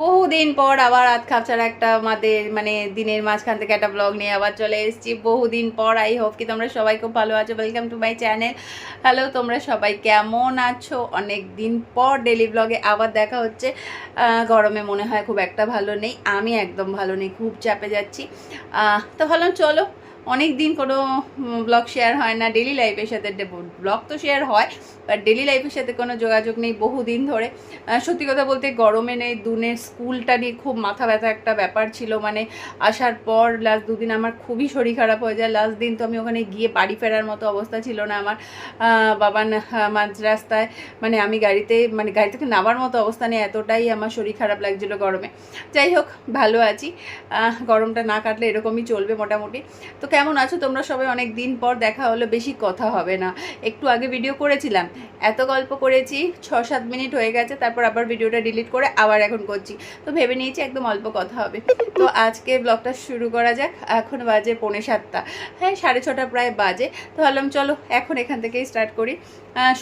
বহুদিন পর আবার রাত খাপছাড়া একটা আমাদের মানে দিনের মাঝখান থেকে একটা ব্লগ নিয়ে আবার চলে এসেছি। বহুদিন পর আই হোপ কি তোমরা সবাই খুব ভালো আছো। Welcome to my channel hello তোমরা সবাই কেমন আছো? অনেক দিন পর ডেলি ব্লগে আবার দেখা হচ্ছে। গরমে মনে হয় খুব একটা ভালো নেই। আমি একদম ভালো নেই, খুব চাপে যাচ্ছি। তো ভালো, চলো। অনেক দিন কোনো ব্লগ শেয়ার হয় না। ডেলি লাইফের সাথে ব্লগ তো শেয়ার হয় বাট ডেলি লাইফের সাথে কোনো যোগাযোগ নেই বহুদিন ধরে। সত্যি কথা বলতে গরমে নেই, দুনের স্কুলটা নিয়ে খুব মাথা ব্যথা একটা ব্যাপার ছিল। মানে আসার পর লাস্ট দুদিন আমার খুবই শরীর খারাপ হয়ে যায়। লাস্ট দিন তো আমি ওখানে গিয়ে বাড়ি ফেরার মতো অবস্থা ছিল না আমার। বাবান মাঝ রাস্তায় মানে আমি গাড়িতে মানে গাড়ি থেকে নামার মতো অবস্থা নেই, এতটাই আমার শরীর খারাপ লাগছিল গরমে। যাই হোক, ভালো আছি। গরমটা না কাটলে এরকমই চলবে মোটামুটি। তো কেমন আছো? তোমরা সবাই অনেক দিন পর দেখা হলো, বেশি কথা হবে না। একটু আগে ভিডিও করেছিলাম। এত গল্প করেছি ছ সাত মিনিট হয়ে গেছে, তারপর আবার ভিডিওটা ডিলিট করে আবার এখন করছি। তো ভেবে নিয়েছি একদম অল্প কথা হবে। তো আজকে ব্লগটা শুরু করা যাক। এখন বাজে পৌনে সাতটা। হ্যাঁ সাড়ে ছটা প্রায় বাজে। তো ভাবলাম, চলো এখন এখান থেকেই স্টার্ট করি।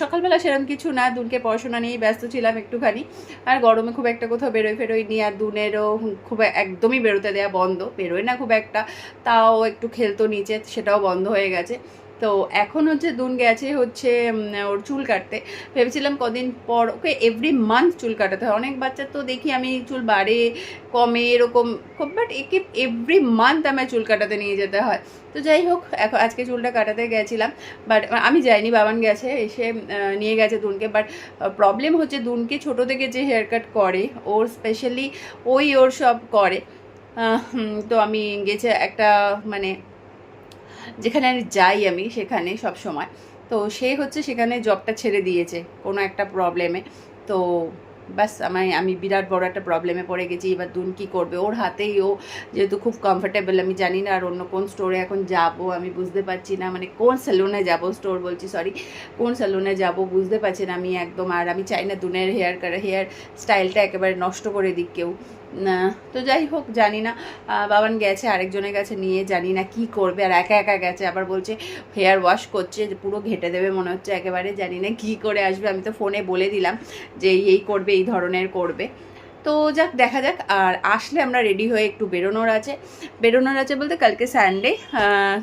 সকালবেলা সেরকম কিছু না, দুনকে পড়াশোনা নিয়েই ব্যস্ত ছিলাম একটুখানি। আর গরমে খুব একটা কোথাও বেরোয় ফেরোয় নিয়ে আর দুনেরও খুব একদমই বেরোতে দেওয়া বন্ধ। বেরোয় না খুব একটা, তাও একটু খেলতো নিচে, সেটাও বন্ধ হয়ে গেছে। তো এখন হচ্ছে দুন গেছে হচ্ছে ওর চুল কাটতে। ভেবেছিলাম কদিন পর, ওকে এভরি মান্থ চুল কাটাতে হয়। অনেক বাচ্চার তো দেখি আমি চুল বাড়ে, কমে, এরকম খুব বাট একে এভরি মান্থ আমায় চুল কাটাতে নিয়ে যেতে হয়। তো যাই হোক, এখন আজকে চুলটা কাটাতে গেছিলাম বাট আমি যাইনি, বাবান গেছে, এসে নিয়ে গেছে দুনকে বাট প্রবলেম হচ্ছে দুনকে ছোট থেকে যে হেয়ার কাট করে, ওর স্পেশালি ওই ওর সব করে। তো আমি গেছে একটা মানে যেখানে আমি যাই আমি, সেখানে সব সময়। তো সে হচ্ছে সেখানে জবটা ছেড়ে দিয়েছে কোনো একটা প্রবলেমে তো ব্যাস, আমি আমি বিরাট বড় একটা প্রবলেমে পড়ে গেছি। এবার দুন কী করবে? ওর হাতেই ও যেহেতু খুব কমফোর্টেবল আমি জানি না আর অন্য কোন স্টোরে এখন যাব, আমি বুঝতে পারছি না। মানে কোন স্যালুনে যাব? স্টোর বলছি সরি কোন স্যালুনে যাব বুঝতে পারছি না আমি একদম। আর আমি চাই না দুনের হেয়ার হেয়ার স্টাইলটা একেবারে নষ্ট করে দিক কেউ। তো যাই হোক, জানি না। বাবান গেছে, আরেকজনের কাছে নিয়ে জানি না কি করবে, আর একা একা গেছে। আবার বলছে হেয়ার ওয়াশ করছে পুরো ঘেটে দেবে মনে হচ্ছে, একেবারে জানি না কি করে আসবে। আমি তো ফোনে বলে দিলাম যে এই করবে, এই ধরনের করবে। তো যাক, দেখা যাক, আর আসলে আমরা রেডি হয়ে একটু বেরোনোর আছে। বেরোনোর আছে বলতে কালকে সানডে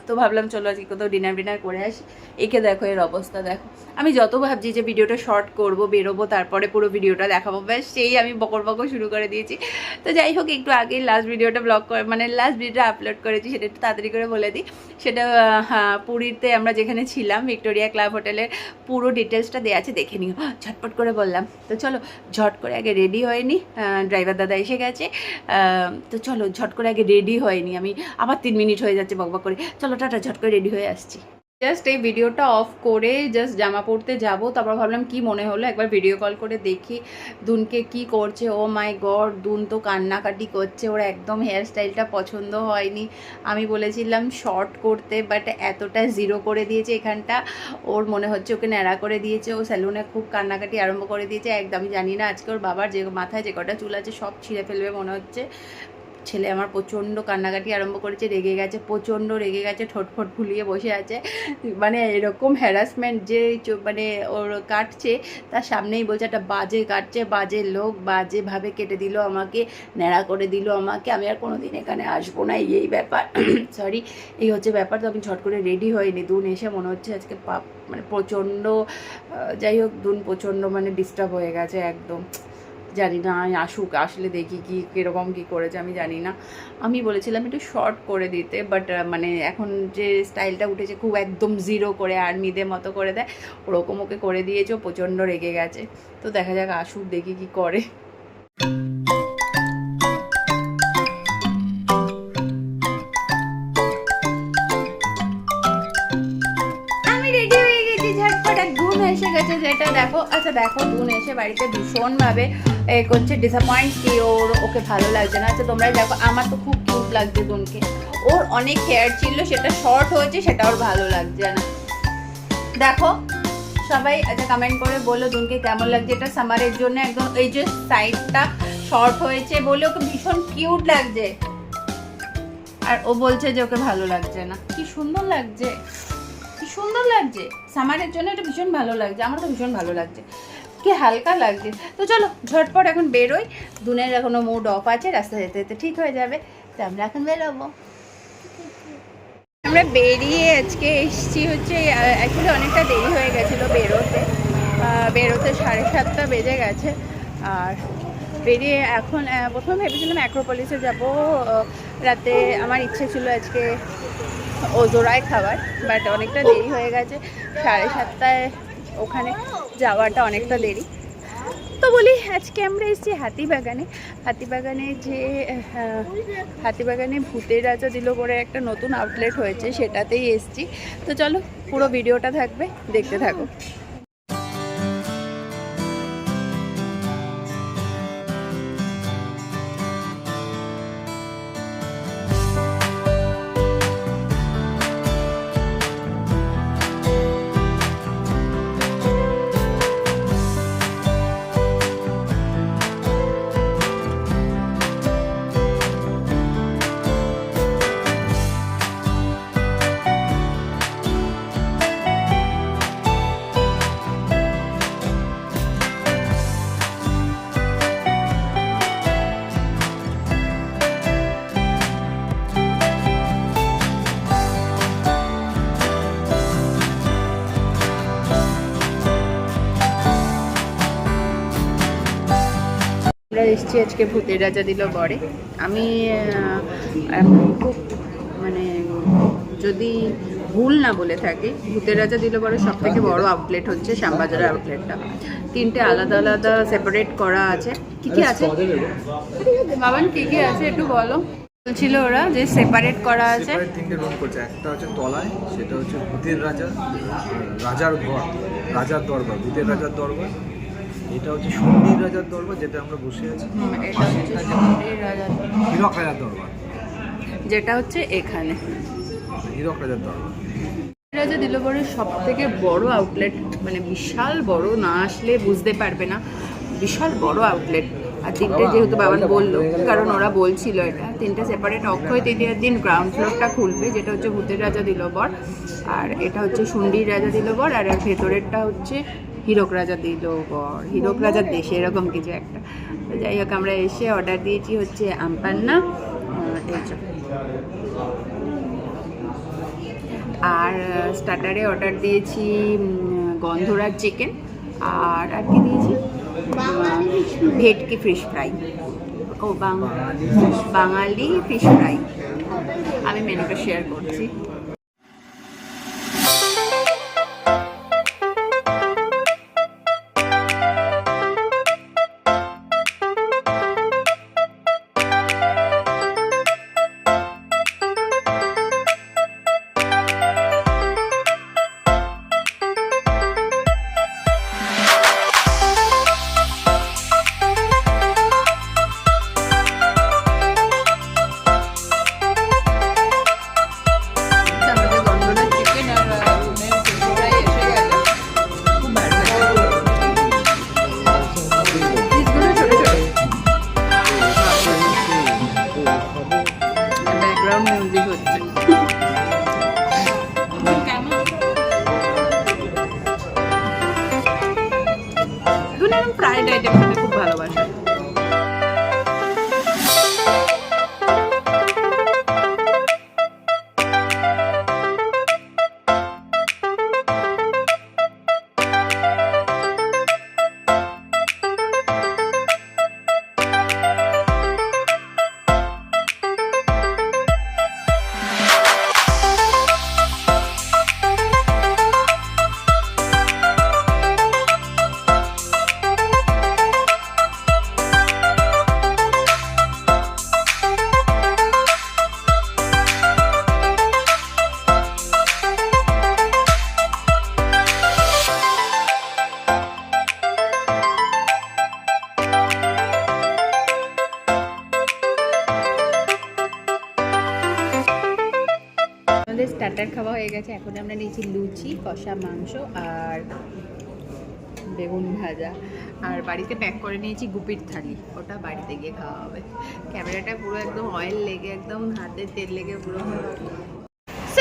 তো ভাবলাম, চলো আজকে কোথাও ডিনার ডিনার করে আসি। একে দেখো, এর অবস্থা দেখো। আমি যত ভাবছি যে ভিডিওটা শর্ট করব, বেরোবো, তারপরে পুরো ভিডিওটা দেখাবো, ব্যাস সেই আমি বকর বকর শুরু করে দিয়েছি। তো যাই হোক, একটু আগেই লাস্ট ভিডিওটা ব্লগ করে মানে লাস্ট ভিডিওটা আপলোড করেছি, সেটা একটু তাড়াতাড়ি করে বলে দিই। সেটা হ্যাঁ পুরীতে আমরা যেখানে ছিলাম, ভিক্টোরিয়া ক্লাব হোটেলের পুরো ডিটেলসটা দেওয়া আছে, দেখে নিও। ঝটপট করে বললাম। তো চলো, ঝট করে আগে রেডি হয়নি ড্রাইভার দাদা এসে গেছে। তো চলো, ঝট করে আগে রেডি হয়নি, আমি আবার তিন মিনিট হয়ে যাচ্ছে বকবক করে। চলো, টাটা, ঝট করে রেডি হয়ে আসছি। জাস্ট এই ভিডিওটা অফ করে জাস্ট জামা পরতে যাব। তারপর ভাবলাম কি মনে হলো একবার ভিডিও কল করে দেখি দুনকে কি করছে। ও মাই গড, দুন তো কান্নাকাটি করছে। ওর একদম হেয়ার স্টাইলটা পছন্দ হয়নি। আমি বলেছিলাম শর্ট করতে বাট এতটা জিরো করে দিয়েছে এখানটা। ওর মনে হচ্ছে ওকে ন্যাড়া করে দিয়েছে। ও স্যালুনে খুব কান্নাকাটি আরম্ভ করে দিয়েছে। একদমই জানি না আজকে ওর বাবার যে মাথায় যে কটা চুল আছে সব ছিঁড়ে ফেলবে মনে হচ্ছে। ছেলে আমার প্রচণ্ড কান্নাকাটি আরম্ভ করেছে, রেগে গেছে, প্রচণ্ড রেগে গেছে ঠোঁটফোট ফুলিয়ে বসে আছে। মানে এরকম হ্যারাসমেন্ট যে মানে ওর কাটছে, তার সামনেই বলছে একটা বাজে কাটছে, বাজে লোক বাজেভাবে কেটে দিল আমাকে, ন্যাড়া করে দিল আমাকে, আমি আর কোনো দিন এখানে আসব না, এই এই ব্যাপার। সরি এই হচ্ছে ব্যাপার, তো আমি ঝট করে রেডি হয়নি। দুন এসে মনে হচ্ছে আজকে পাপ মানে প্রচণ্ড যাই হোক, দুন প্রচণ্ড মানে ডিস্টার্ব হয়ে গেছে একদম। জানি না, আমি আসুক, আসলে দেখি কি, কীরকম, কী করেছে, আমি জানি না। আমি বলেছিলাম একটু শর্ট করে দিতে বাট মানে এখন যে স্টাইলটা উঠেছে, খুব একদম জিরো করে আর্মিদের মতো করে দেয়। ওরকম ওকে করে দিয়েছে প্রচণ্ড রেগে গেছে। তো দেখা যাক, আসুক, দেখি কি করে। আচ্ছা দেখো ধুন এসে বাড়িতে ভীষণভাবে, এ করছে ডিসঅ্যাপয়েন্ট কি ওর, ওকে ভালো লাগছে না। আচ্ছা তোমরাই দেখো, আমার তো খুব কিউট লাগছে দুনকে ওর অনেক হেয়ার ছিল, সেটা শর্ট হয়েছে, সেটা ওর ভালো লাগছে না। দেখো, সবাই আচ্ছা কমেন্ট করে বলো দুনকে কেমন লাগছে। এটা সামারের জন্য একদম, এই যে সাইডটা শর্ট হয়েছে বলে ওকে ভীষণ কিউট লাগছে। আর ও বলছে যে ওকে ভালো লাগছে না। কি সুন্দর লাগছে। সুন্দর লাগছে। সামারের জন্য এটা ভীষণ ভালো লাগছে আমার তো ভীষণ ভালো লাগছে। কি হালকা লাগছে। তো চলো, ঝটপট এখন বেরোই। দুনের এখনও মুড অফ আছে রাস্তা যেতে যেতে ঠিক হয়ে যাবে। তো আমরা এখন বেরোবো। আমরা বেরিয়ে আজকে এসছি হচ্ছে অ্যাকচুয়ালি অনেকটা দেরি হয়ে গেছিল বেরোতে। বেরোতে সাড়ে সাতটা বেজে গেছে। আর বেরিয়ে এখন প্রথমে ভেবেছিলাম অ্যাক্রোপলিসে যাব। রাতে আমার ইচ্ছে ছিল আজকে ওজোড়ায় খাবার বাট অনেকটা দেরি হয়ে গেছে। সাড়ে সাতটায় ওখানে যাওয়াটা অনেকটা দেরি। তো বলি, আজকে আমরা এসেছি হাতিবাগানে। হাতিবাগানে যে হাতিবাগানে ভূতের রাজা দিল করে একটা নতুন আউটলেট হয়েছে, সেটাতেই এসছি। তো চলো, পুরো ভিডিওটা থাকবে, দেখতে থাকো। এসেছি আজকে ভূতের রাজা দিল বরে আমি খুব মানে যদি ভুল না বলে থাকি ভূতের রাজা দিল বড় সব থেকে বড় আউটলেট হচ্ছে শ্যামবাজারের আউটলেটটা তিনটে আলাদা আলাদা সেপারেট করা আছে। কি কি আছে? বাবান কি কি আছে একটু বলো। বলছিল ওরা যে সেপারেট করা আছে। তিনটে রুম করছে। একটা হচ্ছে তলায় সেটা হচ্ছে ভূতের রাজা রাজার ঘর রাজার দরবার ভূতের রাজার দরবার। এটা হচ্ছে সন্ধির রাজার দরবার যেটা আমরা বসে আছি। হীরক রাজার দরবার। যেটা হচ্ছে এখানে। হীরক রাজার দরবার। রাজা দিলবরের সব থেকে বড় আউটলেট মানে বিশাল বড় না আসলে বুঝতে পারবে না। বিশাল বড় আউটলেট আর তিনটে যেহেতু বাবান বলল কারণ ওরা বলছিল এটা। তিনটে সেপারেট অক্ষয় তৃতীয়ার দিন গ্রাউন্ড ফ্লোরটা খুলবে যেটা হচ্ছে ভূতের রাজা দিলবর। আর এটা হচ্ছে সুন্ডির রাজা দিলবর আর এর ভেতরেরটা হচ্ছে হীরক রাজা দিলবর হীরক রাজার দেশে এরকম কিছু একটা। যাই হোক, আমরা এসে অর্ডার দিয়েছি হচ্ছে আমপান্না আর স্টার্টারে অর্ডার দিয়েছি গন্ধরাজ চিকেন আর আর কি দিয়েছি? ভেটকি ফিশ ফ্রাই ও, বাঙালি ফিশ ফ্রাই আমি মেনুটা শেয়ার করছি। এরকম স্টার্টার খাওয়া হয়ে গেছে। এখন আমরা নিয়েছি লুচি, কষা মাংস আর বেগুন ভাজা। আর বাড়িতে প্যাক করে নিয়েছি গুপির থালি। ওটা বাড়িতে গিয়ে খাওয়া হবে। ক্যামেরাটা পুরো একদম অয়েল লেগে, একদম হাতে তেল লেগে পুরো।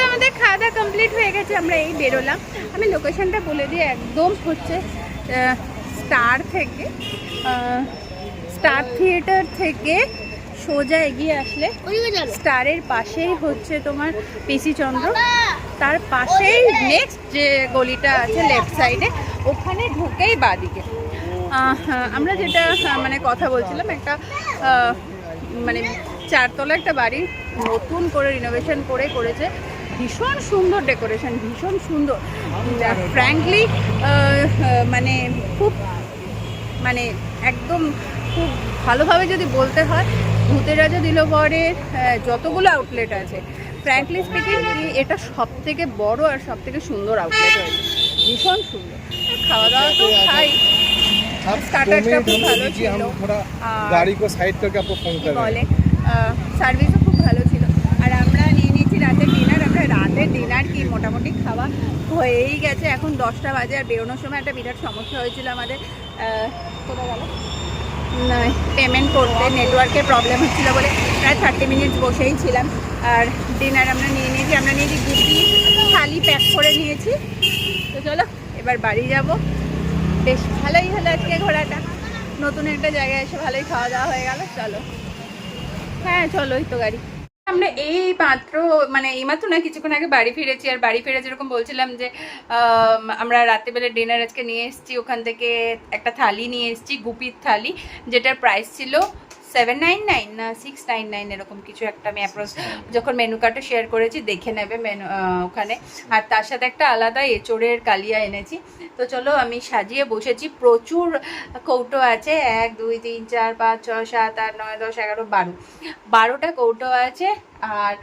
আমাদের খাওয়া দাওয়া কমপ্লিট হয়ে গেছে, আমরা এই বেরোলাম। আমি লোকেশনটা বলে দিয়ে একদম হচ্ছে স্টার থেকে স্টার থিয়েটার থেকে সোজা এগিয়ে আসলে স্টারের পাশেই হচ্ছে তোমার পিসি চন্দ্র। তার পাশেই নেক্সট যে গলিটা আছে লেফট সাইডে ওখানে ঢুকেই বাদিকে। আমরা যেটা মানে কথা বলছিলাম একটা মানে চারতলা একটা বাড়ি নতুন করে রিনোভেশন করে করেছে। ভীষণ সুন্দর ডেকোরেশন ভীষণ সুন্দর। ফ্র্যাঙ্কলি মানে খুব মানে একদম খুব ভালোভাবে যদি বলতে হয় ভূতের রাজা দিলবরের যতগুলো আউটলেট আছে। ফ্র্যাঙ্কলি স্পিকিং এটা সব থেকে বড় আর সব থেকে সুন্দর আউটলেট হয়েছে। ভীষণ সুন্দর। খাওয়া দাওয়া তো খাই। ভালো ছিল। গাড়ি সার্ভিসও খুব ভালো ছিল। আর আমরা নিয়ে নিয়েছি রাতে ডিনার আমরা রাতের ডিনার কি মোটামুটি খাওয়া হয়েই গেছে। এখন দশটা বাজে আর বেরোনোর সময় একটা বিরাট সমস্যা হয়েছিল আমাদের। কোথায় গেল? পেমেন্ট করতে নেটওয়ার্কের প্রবলেম হচ্ছিল বলে প্রায় থার্টি মিনিটস বসেই ছিলাম। আর ডিনার আমরা নিয়ে নিয়েছি, আমরা নিয়েছি গুটি, থালি প্যাক করে নিয়েছি। তো চলো, এবার বাড়ি যাব। বেশ, ভালোই হলো আজকে ঘোরাটা। নতুন একটা জায়গায় এসে ভালোই খাওয়া দাওয়া হয়ে গেল, চলো। হ্যাঁ চলো, এই তো গাড়ি। আমরা এই মাত্র মানে এই মাত্র না কিছুক্ষণ আগে বাড়ি ফিরেছি। আর বাড়ি ফিরে যেরকম বলছিলাম যে আম, আমরা রাত্রেবেলা ডিনার আজকে নিয়ে এসেছি। ওখান থেকে একটা থালি নিয়ে এসেছি গুপির থালি যেটার প্রাইস ছিল সেভেন নাইন নাইন না সিক্স নাইন নাইন এরকম কিছু একটা আমি অ্যাপ্রোচ যখন মেনু কার্ডটা শেয়ার করেছি দেখে নেবে মেনু ওখানে। আর তার সাথে একটা আলাদা এঁচোড়ের কালিয়া এনেছি। তো চলো আমি সাজিয়ে বসেছি। প্রচুর কৌটো আছে। এক দুই তিন চার পাঁচ ছয় সাত আট নয় দশ এগারো বারো। বারোটা কৌটো আছে। আর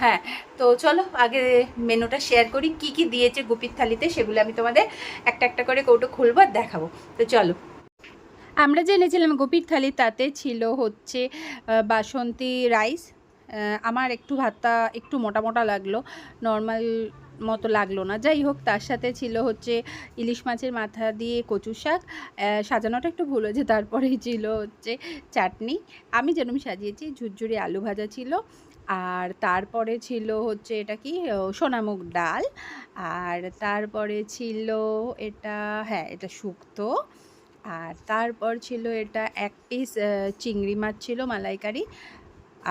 হ্যাঁ তো চলো আগে মেনুটা শেয়ার করি। কি কি দিয়েছে গুপির থালিতে সেগুলো আমি তোমাদের একটা একটা করে কৌটো খুলবো আর দেখাবো। তো চলো। আমরা যে এনেছিলাম গোপীর থালি তাতে ছিল হচ্ছে বাসন্তী রাইস। আমার একটু ভাতটা একটু মোটা মোটা লাগল নর্মাল মতো লাগল না। যাই হোক তার সাথে ছিল হচ্ছে ইলিশ মাছের মাথা দিয়ে কচু শাক। সাজানোটা একটু ভুল হয়েছে তারপরেই ছিল হচ্ছে চাটনি। আমি যেরকম সাজিয়েছি ঝুরঝুরি আলু ভাজা ছিল। আর তারপরে ছিল হচ্ছে এটা কি ও, সোনামুগ ডাল। আর তারপরে ছিল এটা হ্যাঁ এটা শুক্তো। আর তারপর ছিল এটা এক পিস চিংড়ি মাছ ছিল মালাইকারি।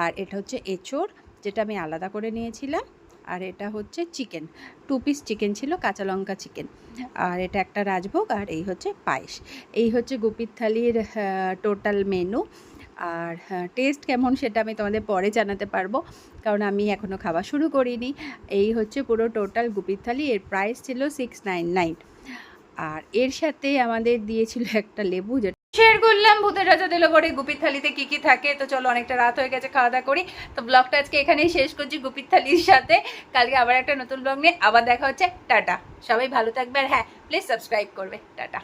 আর এটা হচ্ছে এঁচোড়, যেটা আমি আলাদা করে নিয়েছিলাম। আর এটা হচ্ছে চিকেন টু পিস চিকেন ছিল, কাঁচা লঙ্কা চিকেন। আর এটা একটা রাজভোগ, আর এই হচ্ছে পায়েস। এই হচ্ছে গুপির থালির টোটাল মেনু আর টেস্ট কেমন সেটা আমি তোমাদের পরে জানাতে পারব, কারণ আমি এখনও খাওয়া শুরু করিনি। এই হচ্ছে পুরো টোটাল গুপির থালি, এর প্রাইস ছিল সিক্স নাইন নাইন আর এর সাথে আমাদের দিয়েছিল একটা লেবু যেটা শেয়ার করলাম, ভূতের রাজা দিল পরে গুপির থালিতে কি কি থাকে? তো চলো, অনেকটা রাত হয়ে গেছে, খাওয়া দাওয়া করি। তো ব্লগটা আজকে এখানেই শেষ করছি, গুপির থালির সাথে। কালকে আবার একটা নতুন ব্লগ নিয়ে আবার দেখা হচ্ছে। টাটা। সবাই ভালো থাকবে আর হ্যাঁ প্লিজ সাবস্ক্রাইব করবে। টাটা।